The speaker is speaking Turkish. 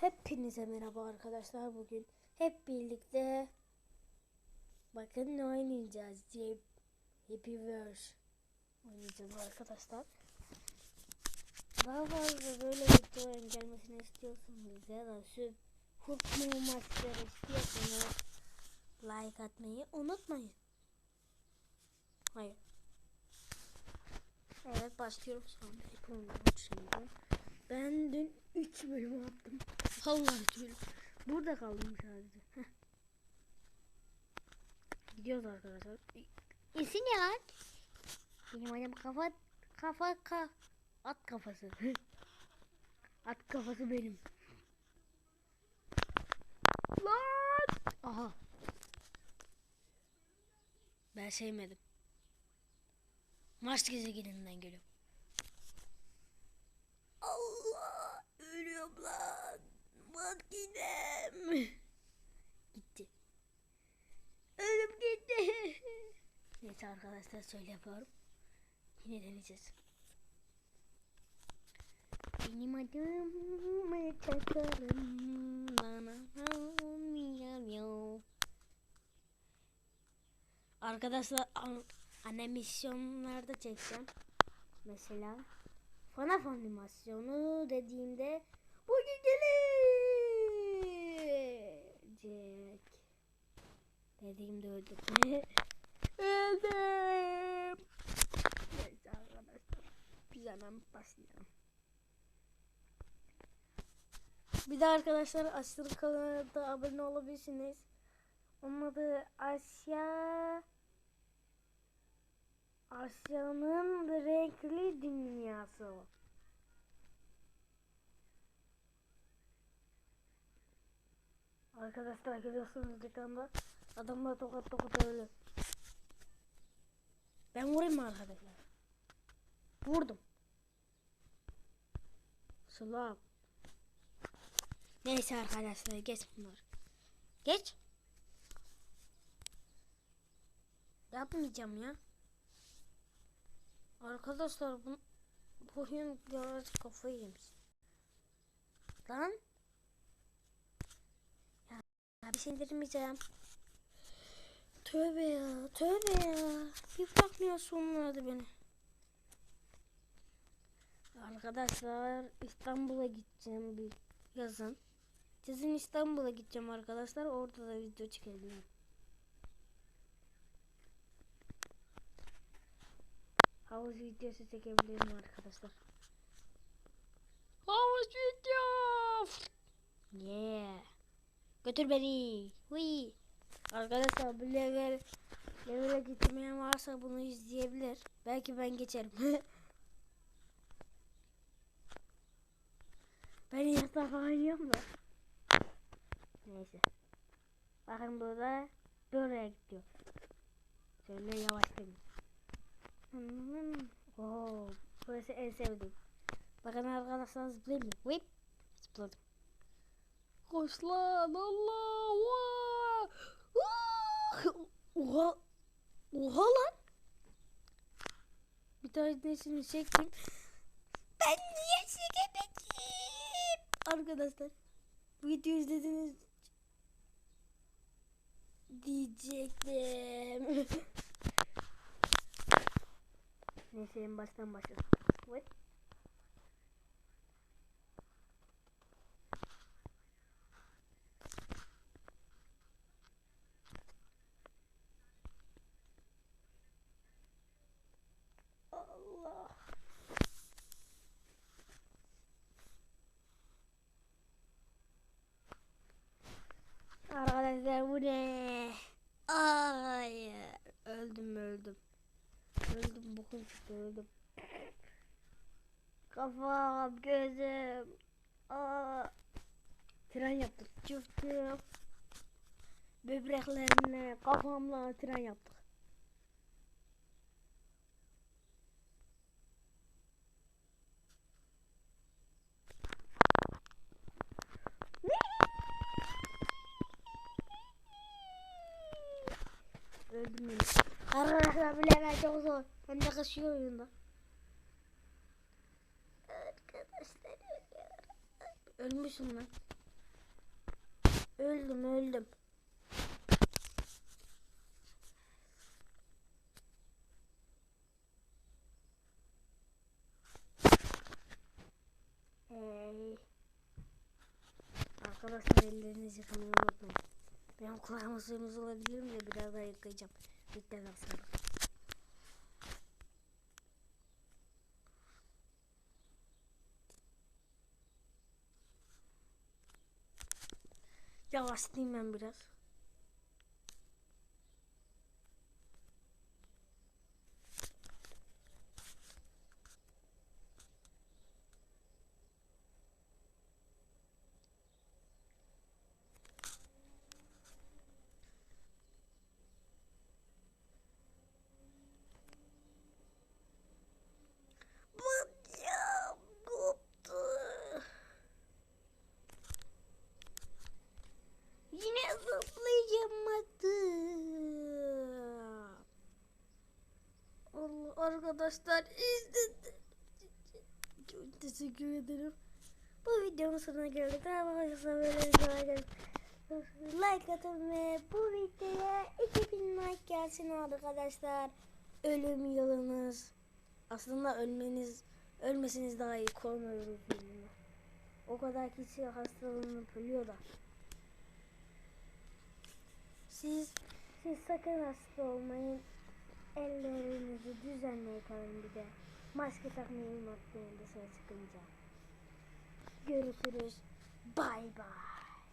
Hepinize merhaba arkadaşlar bugün hep birlikte bakın ne oynayacağız diye Happy Verse oynayacağız arkadaşlar. Daha fazla böyle videoların gelmesini istiyorsanız ya da şu futbol maçları istiyorsanız like atmayı unutmayın. Hayır. Evet başlıyorum şu anda. Ben dün 3 bölüm attım. Vallahi 3 bölüm. Burada kaldım sadece. Gidiyoruz arkadaşlar. İsi ne lan? Benim annem kafa kafa ka at kafası. at kafası benim. Lan! Aha. Ben sevmedim. Mars gezegeninden geliyorum. Allah ölüyorum lan. Makinem. Gitti. Ölüm gitti. Neyse arkadaşlar şöyle yapıyorum. Yine deneyeceğiz. Benim adım çakalım. Bana Arkadaşlar an- animasyonlarda çekeceğim. Mesela FNAF animasyonu dediğimde bugün gelecek. Dediğimde öldüm. Öldüm. Neyse arkadaşlar. Biz başlayalım. Bir de arkadaşlar aşırı kanalına abone olabilirsiniz. Onun adı Asya Asya'nın renkli dünyası. Arkadaşlar görüyorsunuz ekranda adamlar tokat tokat ölüyor. Ben vurayım mı arkadaşlar? Vurdum. Sılam. Neyse arkadaşlar geç bunlar. Geç. Yapmayacağım ya. Arkadaşlar bu, bu oyun biraz kafayı yemiş. Lan. Ya, ya bir şey. Tövbe ya, tövbe ya. Bir bırakmıyorsunlardı beni. Arkadaşlar İstanbul'a gideceğim bir yazın. Yazın İstanbul'a gideceğim arkadaşlar. Orada da video çekebilirim. Havuz videosu çekebilirim arkadaşlar. Havuz video. Yeah. Götür beni. Hui. Arkadaşlar bu level levele gitmeyen varsa bunu izleyebilir. Belki ben geçerim. ben yatak oynuyorum da. Neyse. Bakın burada buraya gidiyor. Şöyle yavaşlayayım. Hmm. Oo, burası en sevdiğim. Bakın arkadaşlar zıplayayım mı? Whip. Zıpladım. Koş lan Allah. Vaa! Oha. Oha lan. Bir tanesini çektim. Ben niye çekemedim? Arkadaşlar. Video izlediniz diyecektim. Neyse en baştan başlayalım. What? Allah. Arkadaşlar bu ne? Ay öldüm öldüm. Öldüm bokun çıktı öldüm. Kafam gözüm. Aa. Tren yaptık. Çıktım. Böbreklerimle kafamla tren yaptık. Öldüm ben. Arkadaşlar bu level çok zor. Ben de kaçıyor oyunda. Arkadaşlar. Ölmüşüm lan. Öldüm öldüm. Hey. Arkadaşlar ellerinizi yıkamayı unutmayın. Benim kulağıma suyumuz olabilir mi de biraz daha yıkayacağım. Bekle sonra. Yavaşlayayım ben biraz. Bacağım koptu. Yine zıplayamadım. Allah arkadaşlar izledim. Çok teşekkür ederim. Bu videonun sonuna geldik. Daha fazla böyle videolar geldik. Like atın ve bu videoya 2000 like gelsin arkadaşlar. Ölüm yılınız. Aslında ölmeniz, ölmesiniz daha iyi koronavirüs yüzünden. O kadar kişi hastalanıp ölüyor da. Siz, siz sakın hasta olmayın. Ellerinizi yıkayın bir de. Maske takmayı unutmayın dışarı çıkınca. Görüşürüz. Bay bay.